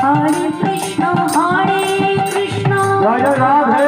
হরে কৃষ্ণ হরে Krishna. Radhe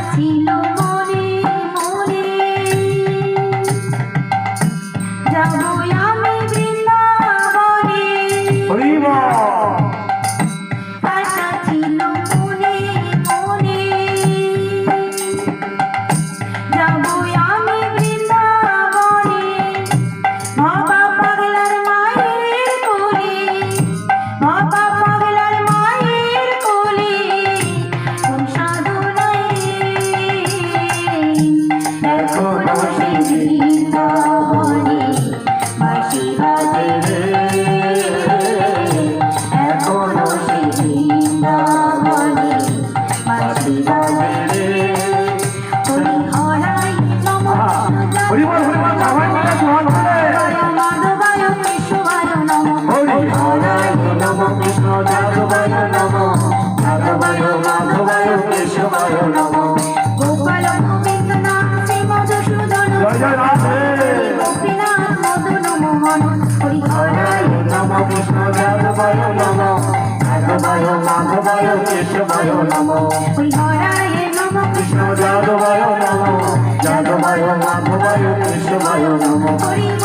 See. lo মোহন হরিহরায় নম কৃষ্ণ যাদবায় নম যাদবায় মাধবায় কেশবায় নম। হরিহরায় নম কৃষ্ণ যাদবায় নম। যাদবায় মাধবায় কেশবায় নম হরি